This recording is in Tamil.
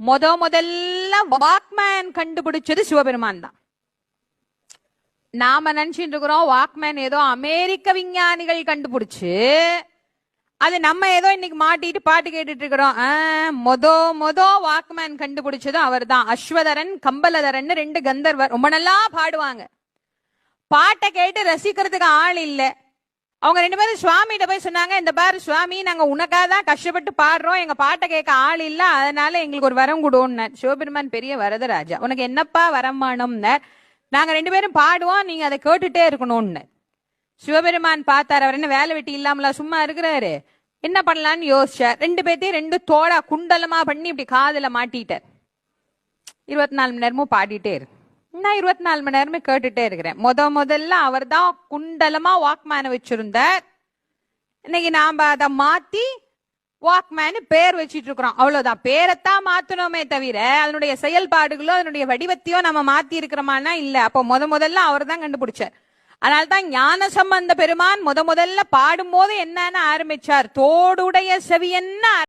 முத முதல்ல வாக்மேன் கண்டுபிடிச்சது சிவபெருமான் தான். நாம நினைச்சிட்டு இருக்கிறோம் வாக்மேன் ஏதோ அமெரிக்க விஞ்ஞானிகள் கண்டுபிடிச்சு அது நம்ம ஏதோ இன்னைக்கு மாட்டிட்டு பாட்டு கேட்டுட்டு இருக்கிறோம். ஆ, மொதோ வாக்மேன் கண்டுபிடிச்சதும் அவர் தான் அஸ்வதரன் கம்பலதரன் ரெண்டு கந்தர்வர் ரொம்ப நல்லா பாடுவாங்க. பாட்டை கேட்டு ரசிக்கிறதுக்கு ஆள் இல்லை. அவங்க ரெண்டு பேரும் சுவாமிகிட்ட போய் சொன்னாங்க இந்த பாரு சுவாமி நாங்க உனக்காக தான் கஷ்டப்பட்டு பாடுறோம். எங்க பாட்டை கேட்க ஆள் இல்ல. அதனால எங்களுக்கு ஒரு வரம் கொடுன்னார் சிவபெருமான் பெரிய வரதராஜா உனக்கு என்னப்பா வரம் வேணும்னார் நாங்க ரெண்டு பேரும் பாடுவோம். நீங்க அதை கேட்டுட்டே இருக்கணும்னு. சிவபெருமான் பார்த்தார். அவர் என்ன வேலை வெட்டி இல்லாமலா சும்மா இருக்கிறாரு? என்ன பண்ணலாம்னு யோசிச்சார் ரெண்டு பேர்த்தையும் ரெண்டு தோடா குண்டலமா பண்ணி இப்படி காதல மாட்டிட்டார். இருபத்தி நாலு மணி நேரமும் பாடிட்டே இருக்கு. நான் இருபத்தி நாலு மணி நேரமே கேட்டுட்டே இருக்கிறேன். முத முதல்ல அவர் தான் குண்டலமா வாக்மேனை வச்சிருந்தார். இன்னைக்கு நாம அதை மாத்தி வாக்மேன் பேர் வச்சிட்டு இருக்கிறோம். அவ்வளவுதான். பேரைத்தான் மாத்தணுமே தவிர அதனுடைய செயல்பாடுகளோ அதனுடைய வடிவத்தையோ நம்ம மாத்தி இருக்கிறோமானா இல்ல. அப்போ முத முதல்ல அவர் தான் கண்டுபிடிச்சார். அதனால்தான் ஞான சம்பந்த பெருமான் முத முதல்ல பாடும்போது என்னன்னு ஆரம்பிச்சார். தோடுடைய செவி என்ன